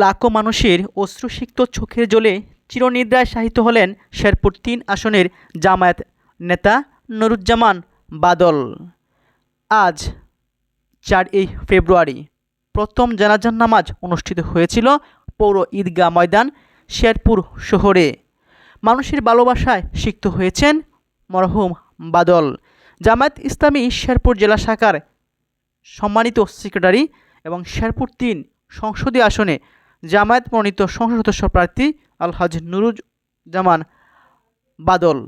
লাখো মানুষের অশ্রুসিক্ত চোখের জলে চিরনিদ্রায় শায়িত হলেন শেরপুর তিন আসনের জামায়াত নেতা নুরুজ্জামান বাদল। আজ চার এই ফেব্রুয়ারি প্রথম জানাজার নামাজ অনুষ্ঠিত হয়েছিল পৌর ঈদগাহ ময়দান, শেরপুর শহরে। মানুষের ভালোবাসায় সিক্ত হয়েছেন মরহুম বাদল। জামায়াত ইসলামী শেরপুর জেলা শাখার সম্মানিত সেক্রেটারি এবং শেরপুর তিন সংসদীয় আসনে জামায়াত মনোনীত সংসদ সদস্য প্রার্থী আলহাজ নুরুজ্জামান বাদল।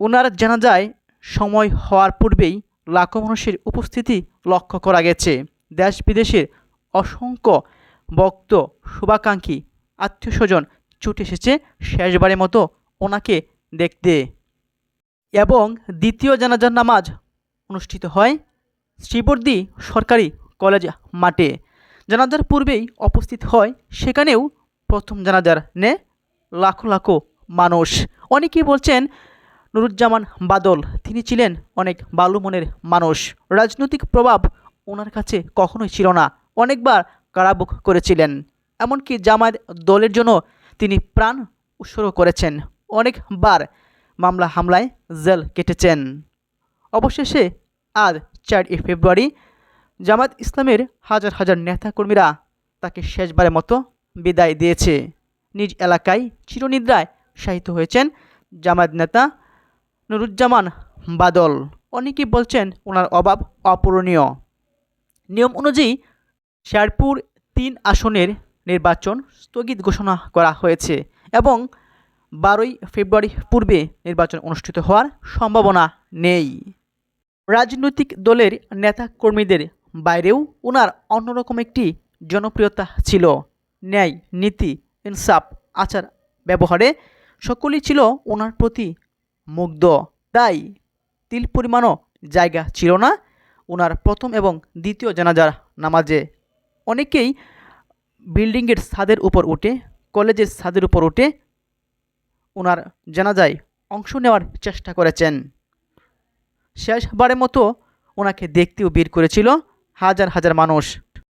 ওনার জানাজায় সময় হওয়ার পূর্বেই লাখো মানুষের উপস্থিতি লক্ষ্য করা গেছে। দেশ বিদেশের অসংখ্য ভক্ত শুভাকাঙ্ক্ষী আত্মীয় স্বজন ছুটে এসেছে শেষবারের মতো ওনাকে দেখতে। এবং দ্বিতীয় জানাজার নামাজ অনুষ্ঠিত হয় শ্রীবর্দী সরকারি কলেজ মাঠে। জানাজার পূর্বেই উপস্থিত হয়, সেখানেও প্রথম জানাজার নে লাখো লাখো মানুষ। অনেকেই বলছেন, নুরুজ্জামান বাদল, তিনি ছিলেন অনেক ভালো মনের মানুষ। রাজনৈতিক প্রভাব ওনার কাছে কখনোই ছিল না। অনেকবার কারাবুক করেছিলেন। এমনকি জামায়াত দলের জন্য তিনি প্রাণ উৎসর্গ করেছেন। অনেকবার মামলা হামলায় জেল কেটেছেন। অবশেষে আজ চার ফেব্রুয়ারি জামায়াত ইসলামের হাজার হাজার নেতাকর্মীরা তাকে শেষবারের মতো বিদায় দিয়েছে। নিজ এলাকায় চিরনিদ্রায় শায়িত হয়েছেন জামায়াত নেতা নুরুজ্জামান বাদল। অনেকেই বলছেন ওনার অভাব অপূরণীয়। নিয়ম অনুযায়ী শেরপুর তিন আসনের নির্বাচন স্থগিত ঘোষণা করা হয়েছে এবং বারোই ফেব্রুয়ারি পূর্বে নির্বাচন অনুষ্ঠিত হওয়ার সম্ভাবনা নেই। রাজনৈতিক দলের নেতা কর্মীদের বাইরেও ওনার অন্যরকম একটি জনপ্রিয়তা ছিল। ন্যায়, নীতি, ইনসাফ, আচার ব্যবহারে সকলেই ছিল ওনার প্রতি মুগ্ধ। তাই তিল পরিমাণও জায়গা ছিল না ওনার প্রথম এবং দ্বিতীয় জানাজার নামাজে। অনেকেই বিল্ডিংয়ের ছাদের উপর উঠে, কলেজের ছাদের উপর উঠে ওনার জানাজায় অংশ নেওয়ার চেষ্টা করেছেন। শেষবারের মতো ওনাকে দেখতেও বের করেছিল হাজার হাজার মানুষ